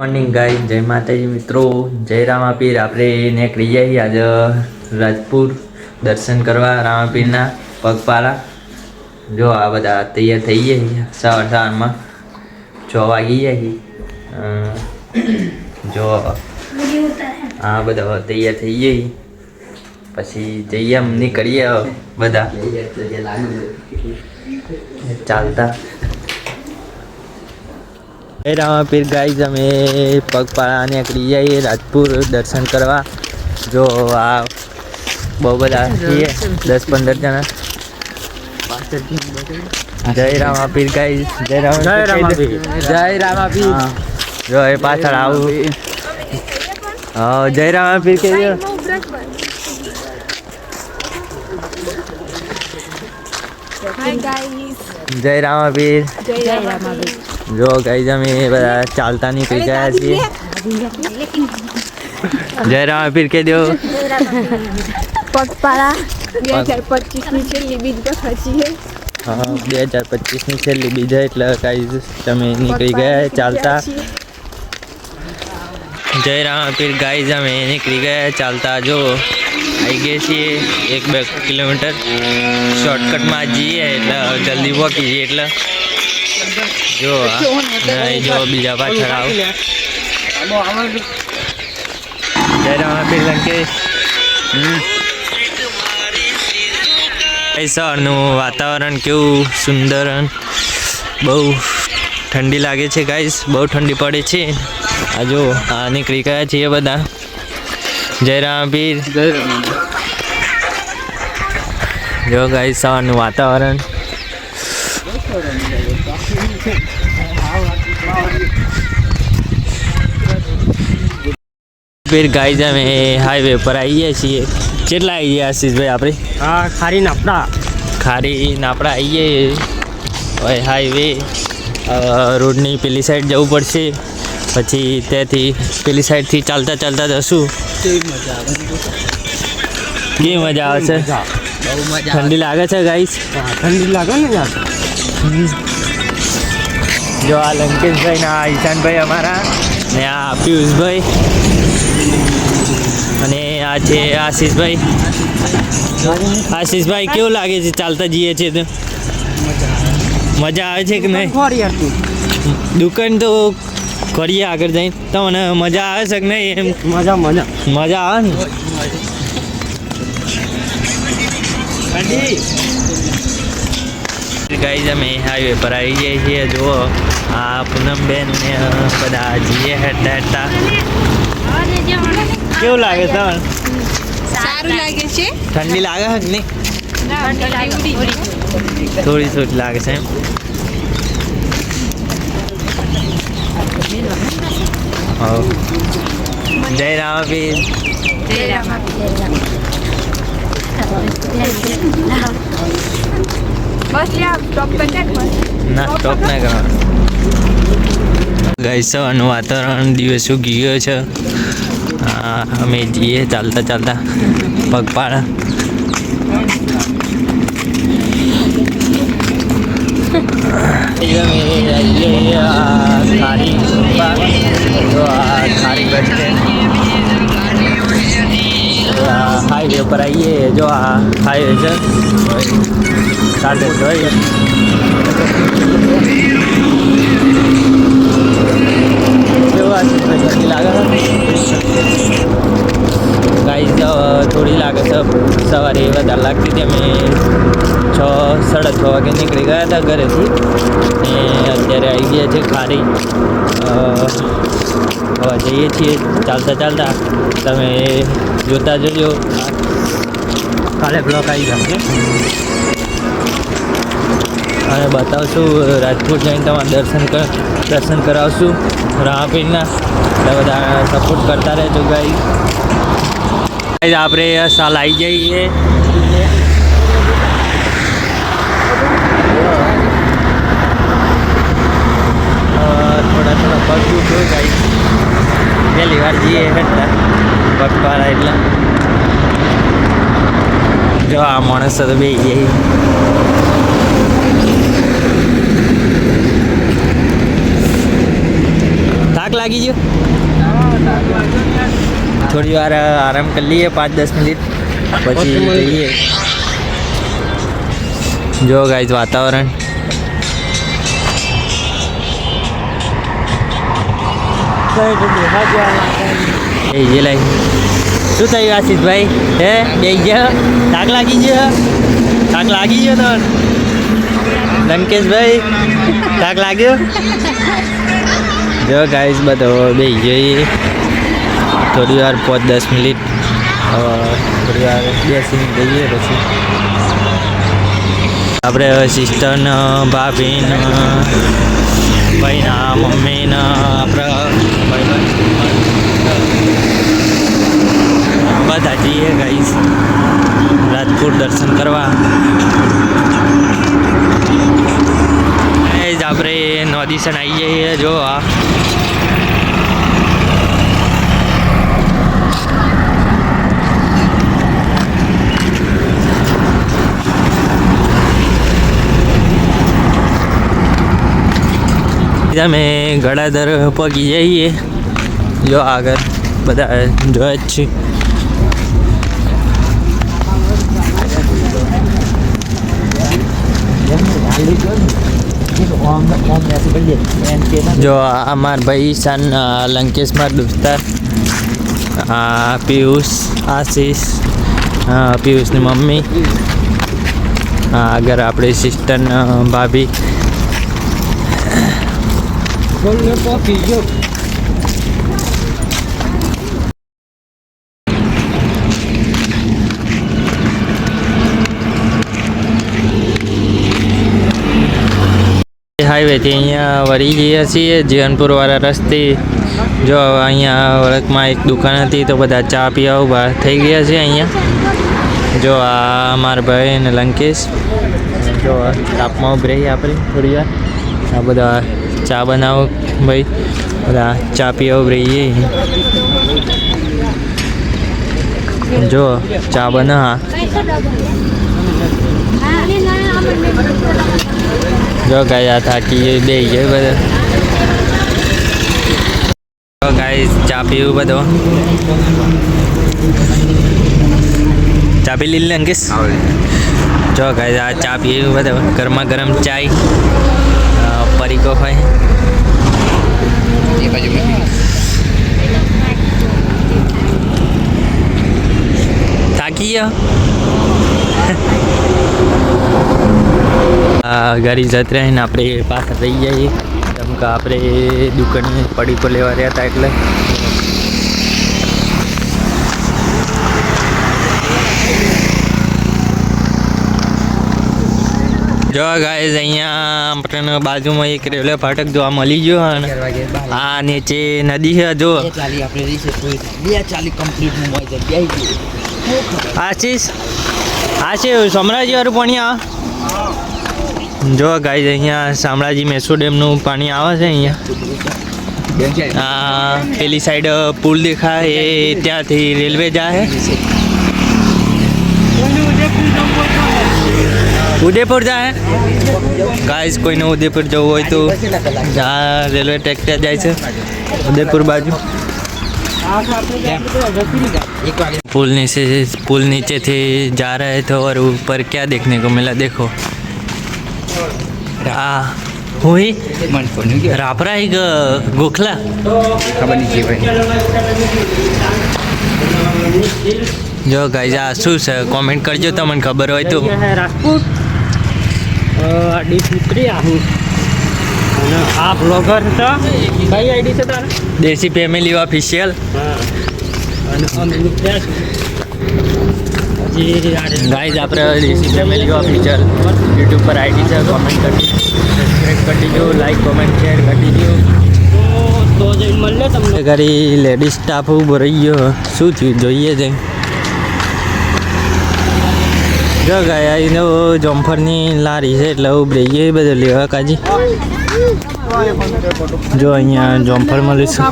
Morning ગાઈ જય માતાજી, મિત્રો. જય રામાપીર. આપણે નીકળી જઈએ આજે રાજપુર દર્શન કરવા રામાપીરના પગપાળા. જો આ બધા તૈયાર થઈ ગયા સવાર સવારમાં છ વાગી જાય જો આ બધા તૈયાર થઈ જઈએ પછી જઈએ નીકળીએ બધા. ચાલતા. રામાપીર ગાઈઝ અમે પગપાળા નીકળી જઈએ રાજપુર દર્શન કરવા. જો આ બહુ બધા છીએ દસ પંદર જણા. જય રામાપીર ગાઈઝ જય રામ જય રામાપીર જો એ પાછળ આવું. હા જય રામાપીર કે હાય ગાઈસ જય રામાપીર જય રામાબી જો ગાઈઝ અમે બધા ચાલતા નીકળી ગયા છીએ જય રામાપીર કે દો પગપાળા બે હજાર પચીસની છેલ્લી બીજ વખત છીએ હા બે હજાર પચીસની છેલ્લી બીજા એટલે કાંઈ તમે નીકળી ગયા ચાલતા જય રામાપીર ગાઈઝ અમે નીકળી ગયા ચાલતા જો આવી ગયા છીએ એક બે કિલોમીટર શોર્ટકટમાં જઈએ એટલે જલ્દી પહોંચી જઈએ એટલે જો જો બીજા પાછળ આવો. જય રામાપીર લંકેશ. સવારનું વાતાવરણ કેવું સુંદર બહુ ઠંડી લાગે છે ગાઈસ બહુ ઠંડી પડે છે. આ જો આ નીકળી ગયા છીએ બધા. જય રામપીર જો ગાઈસ સવારનું વાતાવરણ. ફિર ગાઈઝ અમે હાઈવે પર આવીએ છીએ. કેટલા આવીએ આશીષભાઈ આપણે? હા ખારી નાપડા. ખારી નાપડા આવીએ હવે હાઈવે રોડની પેલી સાઈડ જવું પડશે. પછી ત્યાંથી પેલી સાઈડથી ચાલતા ચાલતા જશું. કેવી મજા આવે છે? ઠંડી લાગે છે ગાઈસ ઠંડી લાગે ને યાર. જો આ લંકેશભાઈ ને આ ઈશાનભાઈ અમારા ને આ પિયુષભાઈ અને આ છે આશીષભાઈ. આશીષભાઈ કેવું લાગે છે? ચાલતા જઈએ છીએ તો? મજા આવે છે કે નહીં? દુકાન તો કરીએ આગળ જઈને. તમને મજા આવે છે કે નહીં એમ? મજા મજા. મજા આવે ને? ગાઈઝ અમે હાઈવે પર આવી જઈએ છીએ. જુઓ આ પૂનમબેન ને બધા જઈએ હેઠા હેઠા કેવું લાગે છે સારું લાગે છે. ઠંડી લાગે છે નહીં? થોડી થોડી લાગે છે એમ. હવ. જય રામાપીર બસ યાર સ્ટોપ કરી ના સ્ટોપ ના કરવાનો ગાઈસ વાતાવરણ દિવસ ઉગી ગયો છે. આ અમે જઈએ ચાલતા ચાલતા પગપાળા. હાઈવે પર આવીએ. જો આ હાઈવે છે. સાડે જોઈએ લાગે થોડી લાગે છે. સવારે વધારે લાગતી હતી અમે છ, સાડા છ વાગે નીકળી ગયા હતા ઘરેથી. અને અત્યારે આવી ગયા છે ખારી. અ, જઈએ છીએ ચાલતા ચાલતા. તમે જોતા જજો. કાલે બ્લોક આવી જશે અને બતાવશું રાજકોટ જઈને તમારે દર્શન દર્શન કરાવશું. રાહપીરના બધા સપોર્ટ કરતા રહેજો ગાઈ આપણે સાલ આવી જઈએ અ, થોડા થોડા પગ દુખ્યો ગાઈ પહેલી વાર જઈએ હેઠતા પગપાળા એટલે. જો આ માણસ તો બે જઈ થાક લાગી ગયો? થોડી વાર આરામ કરી લઈએ પાંચ દસ મિનિટ. પછી જઈએ. જો ગાઈઝ વાતાવરણ. એ જે લઈ શું થયું આશીષભાઈ? હે? બે ગયો? થાક લાગી ગયો? થાક લાગી ગયો તો લંકેશભાઈ, થાક લાગ્યો? જો ગાઈસ બધો બે જઈએ થોડી વાર પાંચ દસ મિનિટ. થોડી વાર બેસીને જઈએ પછી. આપણે સિસ્ટરને ભાભીને, ભાઈના મમ્મીને, આપણે બધા જઈએ ગાઈસ. રાજપુર દર્શન કરવા. એ જ આપણે નોદીસન આવી જઈએ જો આ. અમે ગળાદર પગી જઈએ. જો આગળ બધા જોયા જ છે જો, અમાર માર ભાઈ સન લંકેશમાં દોસ્તાર પિયુષ, આશીષ પિયુષની મમ્મી. આગળ આપણે સિસ્ટર ભાભી. હાઈવેથી અહીંયા વળી જઈએ છીએ, જીવનપુરવાળા રસ્તે. જો અહીંયા વળકમાં એક દુકાન હતી તો બધા ચા પીવા ઊભા થઈ ગયા છે અહીંયા. જો આ મારા ભાઈ અને લંકેશ. જો તાપમાં ઊભી રહી આપણે થોડી વાર. આ બધા ચા બનાવો ભાઈ. બધા ચા પીવા ઊભી રહીએ જો ચા બના જો ગાય થાકી બે ગયો બધો. જો ગાય ચા પીવું બધો. ચા પી લીધી અંકેશ જો ગાય આ ચા પીવું બધો. ગરમા ગરમ ચાય પરીકો હોય. થાકી ગયો? આ ગાડી જત રહીને આપણે પાછા થઈ જઈએ કેમ કે આપણે દુકાને પડીકો લેવા રહ્યા હતા એટલે. જો ગાઈઝ અહીંયા આપણને બાજુમાં એક રેલવે ફાટક જોવા મળી ગયો અને આ નીચે નદી છે જો આશીષ આશીષ સમરાજી વાળું પાણી જો ગાઈઝ અહીંયા શામળાજી મેસુ ડેમનું પાણી આવે છે અહીંયા આ પેલી સાઈડ પુલ દેખાય એ ત્યાંથી રેલવે જાય ઉદયપુર જાય ગાઈઝ કોઈને ઉદયપુર જવું હોય તો આ રેલવે ટ્રેક ત્યાં જાય છે ઉદયપુર બાજુ एक वागे पुल नीचे पुल नीचे थे जा रहे थे और ऊपर क्या देखने को मिला देखो આ હુંય મન કોનું કે રાપરા એક ગોખલા. ખબર નહીં ભાઈ જો ગાઈઝ આ શું છે? કોમેન્ટ કરજો તમને ખબર હોય તો. રાજપૂત ડીશ ઉતરી હતા દેશી ફેમિલી ઓફિશિયલ અને અમે ગાઈઝ આપણે દેશી ફેમિલી ફીચર યુટ્યુબ પર આઈડી છે કોમેન્ટ કરી સબસ્ક્રાઈબ કરી દો લાઈક કોમેન્ટ શેર કરી દો. તમને ઘરી લેડીઝ સ્ટાફ ઊભો રહી ગયો. શું થયું? જોઈએ છે. જો ગયા એને જોમ્ફરની લારી છે એટલે ઊભી રહી ગઈ બધું લેવા કાજી. જો અહીંયા જોમ્ફર મળીશું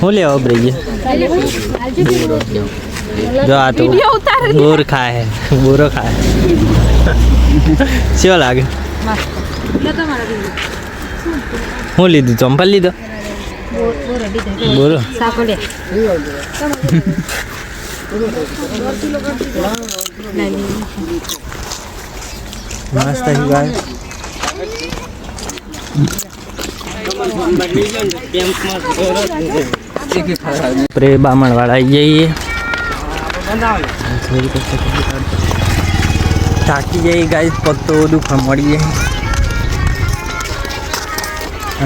હું લેવા ઊભી રહી ગયા. જો આ તો બોર ખાય. બોરો ખાય. શિવ લાગે? હું લીધું? ચંપલ લીધો? બોલો મસ્ત ગાય. પ્રે બામણવાળા આવી જઈએ. થાકી જઈએ ગાય પગ તો દુખવા મળી જાય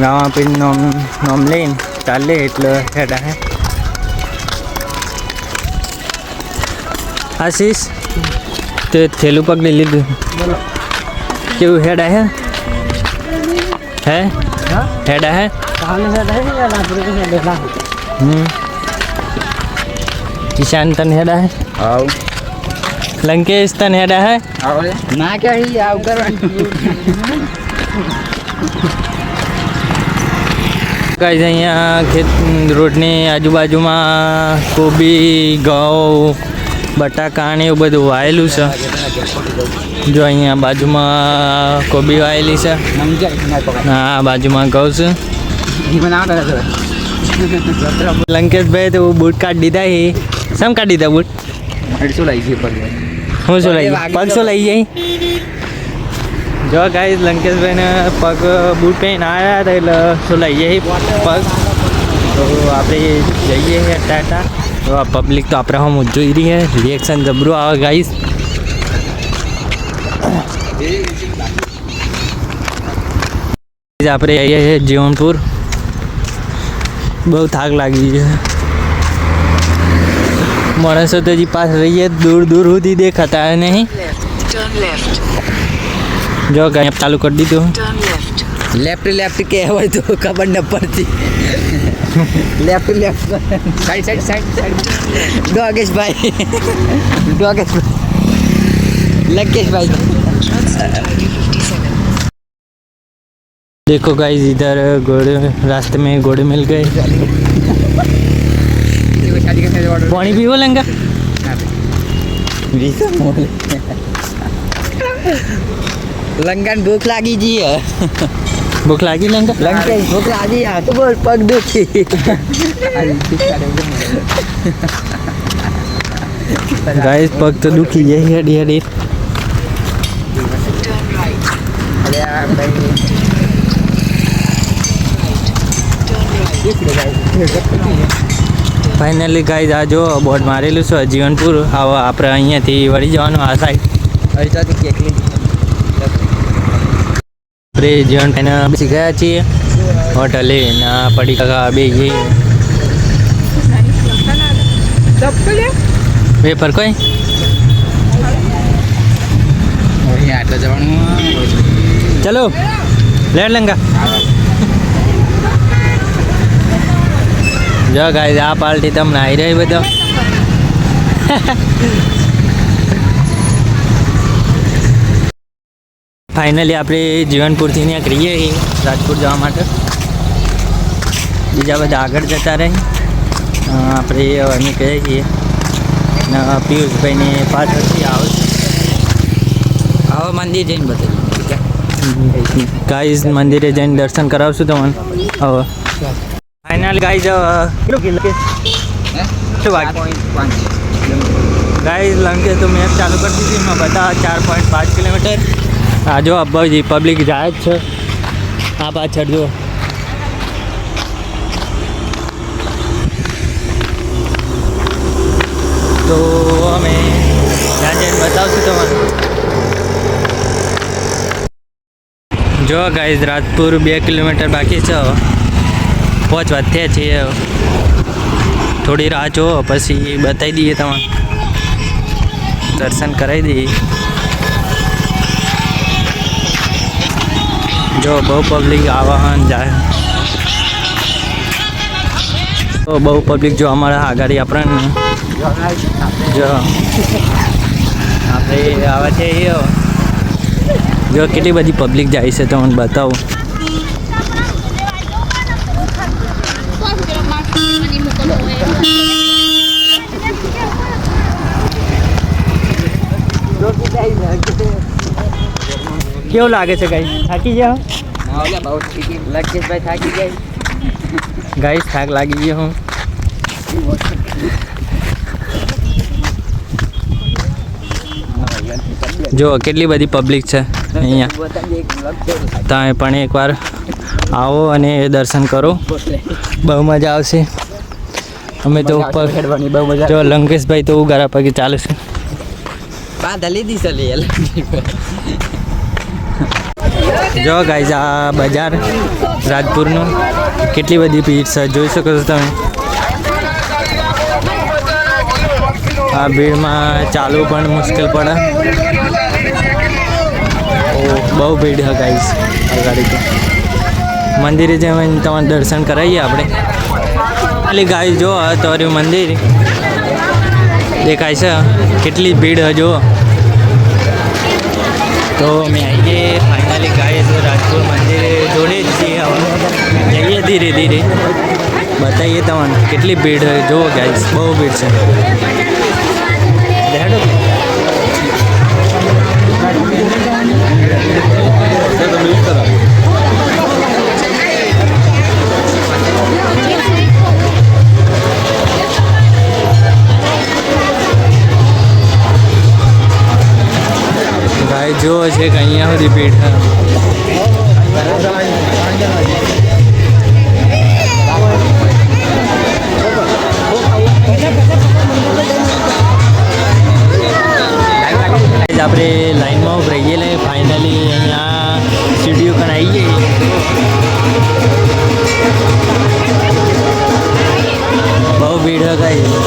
રામાપીર નામ નામ લઈને ચાલે એટલે હેડા હે. આશીષ, તે થેલું પગ લઈ લીધું. કેવું હેડા હે? હે? હેડા હે? કિશાન તન હેડા હે? આવ. લંકેશ તન હેડા હે? આવ ના કે અહીં આવ કરવાનું ગાઈઝ અહીંયા ખેત રોડની આજુબાજુમાં કોબી ઘઉં બટાકા ને એવું બધું વાયેલું છે. જો અહીંયા બાજુમાં કોબી વાયેલી છે. હા બાજુમાં ઘઉં છે. લંકેશભાઈ તો બૂટ કાઢી દીધા હે. શમ કાઢ દીધા બૂટ? મારે શું જઈએ પગ હું શું લઈ. પગ શું લઈ જઈ જો ગાઈઝ લંકેશભાઈને પગ બૂટ પહેરીને આવ્યા હતા એટલે શું લઈ જઈએ પગ. તો આપણે જઈએ ટાટા. તો પબ્લિક તો આપણે હમ જોઈ રહી છે રિએક્શન જબરું આવે ગાઈઝ આપણે આવીએ છીએ જીવનપુર. બહુ થાક લાગી છે. માણસો તો હજી પાસ રહીએ દૂર દૂર સુધી દેખાતા નહીં. જો ગાય ચાલુ કરી દીધું. લેફ્ટ લેફ્ટ કે હોય તો ખબર ન પડતી. Left left side side side side Dogeshbhai. Dogeshbhai. Lankeshbhai देखो गाइज़ इधर घोड़े रास्ते में घोड़े मिल गए। पानी पीवो लेंगे लंगन भूख लगी जी है। भूख लगी लंगा लंगे भूख लगी है तो बोल पग दुखी। गाइस पग तो दुखी है हड़ी हड़ी अरे भाई। ફાઇનલી ગાઈઝ આ જો બોર્ડ મારેલું છે જીવનપુર. આવો આપણે અહીંયાથી વળી જવાનું આ સાઈડ આપણે જીવન એને બેસી ગયા છીએ. હોટલે ના પડી કાકા બે જઈએ પેપર કોઈ? આટલા જવાનું ચલો લેડ લંગા. જો ગાઈઝ આ પાર્ટી તમને આવી રહી બધો ફાઇનલી આપણે જીવનપુરથી ત્યાં કરીએ છીએ રાજકોટ જવા માટે. બીજા બધા આગળ જતા રહી. આપણે અમે નીકળીએ છીએ પિયુષભાઈની પિયુષભાઈને પાછળથી આવશે આવો મંદિર જઈને બધું ગાઈઝ મંદિરે જઈને દર્શન કરાવશું તમને. હવે ફાઇનલ ગાઈઝ કેટલું કિલો શું વાત? ગાઈઝ લંકે તો મેપ ચાલુ કરી દીધી. એમાં બધા ચાર પોઈન્ટ પાંચ કિલોમીટર. આ જો અબ્બાજી પબ્લિક જાય જ છે. આ પાછળ જો. તો અમે ત્યાં જઈને બતાવશું તમને. જો ગાઈઝ રાજપુર બે કિલોમીટર બાકી છે. પહોંચવા થયા છીએ. થોડી રાહ જુઓ, પછી બતાવી દઈએ તમને. દર્શન કરાવી દઈએ. જો, બહુ પબ્લિક આવાહન જાય. તો બહુ પબ્લિક જો અમારા આગળ આપણને જો. આપણે આવા છે જો, કેટલી બધી પબ્લિક જાય છે તમને બતાવું. કેવું લાગે છે ગાઈ થાકી ગયા લક્ષેશભાઈ થાકી ગાઈસ થાક લાગી ગયો હું. જો કેટલી બધી પબ્લિક છે અહીંયા. તમે પણ એકવાર આવો અને દર્શન કરો. બહુ મજા આવશે. અમે તો ઉપર ખેડવાની બહુ મજા જો લંકેશભાઈ તો ઉગારા પગે ચાલે છે. બાંધા લીધી છે લે જો ગાઈઝ આ બજાર રાજપુરનું કેટલી બધી ભીડ છે, જોઈ શકો છો તમે. આ ભીડમાં ચાલવું પણ મુશ્કેલ પડે. બહુ ભીડ છે ગાઈઝ આ ગાડી તો મંદિરે જઈને તમારે દર્શન કરાવીએ આપણે. ખાલી ગાય જો તમારું મંદિર. દેખાય છે. કેટલી ભીડ છે તો અમે આવીએ ફાઇનલી ગાય તો રાજપુર મંદિરે જોડે જ છીએ જઈએ ધીરે ધીરે. બતાવીએ તમને કેટલી ભીડ જુઓ ગાઈસ બહુ ભીડ છે. ગાય જો છે કે અહીંયા સુધી ભીડ આપણે લાઈનમાં રહીએ લે ફાઇનલી અહીંયા સ્ટુડિયો પણ આવી જઈએ બહુ ભીડ છે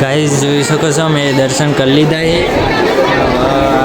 ગાઈઝ જોઈ શકો છો મેં દર્શન કરી લીધા છે.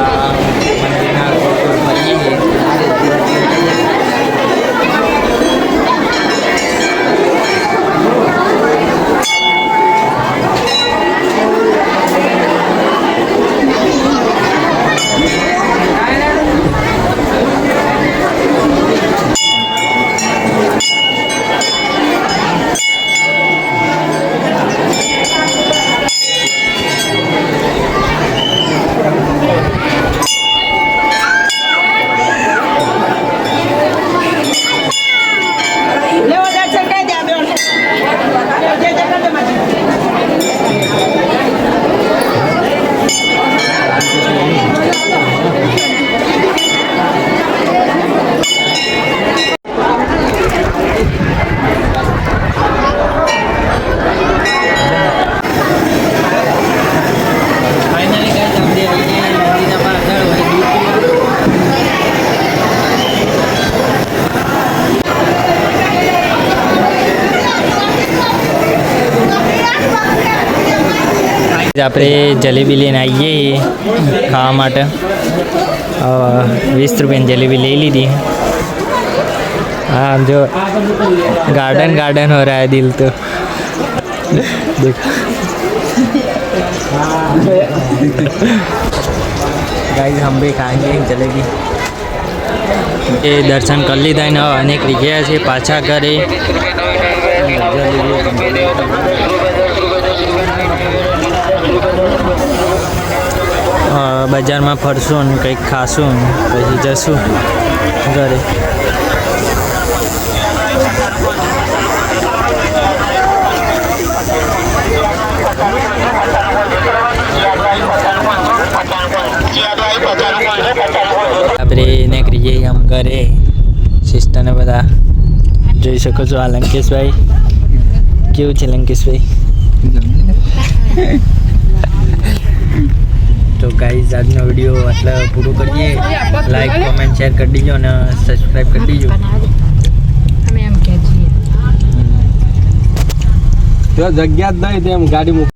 આપણે જલેબી લઈને આવીએ ખાવા માટે અ, વીસ રૂપિયાની જલેબી લઈ લીધી હા જો गार्डन गार्डन हो रहा है दिल तो देखो गाइस हम भी खाएंगे जलेबी એ દર્શન કરી લીધા ને હવે અને નીકળી ગયા છે પાછા ઘરે બજારમાં ફરશું ને કંઈક ખાશું ને પછી જશું ઘરે. આપણે નીકળી જઈએ આમ ઘરે. સિસ્ટરને બધા જોઈ શકો છો આ લંકેશભાઈ. કેવું છે લંકેશભાઈ? તો ગાઈઝ આજનો વીડિયો એટલે પૂરો કરીએ. લાઈક કોમેન્ટ શેર કરી દીજો અને સબસ્ક્રાઈબ કરી દીજો. જગ્યા જ નહીં તેમ ગાડી મૂક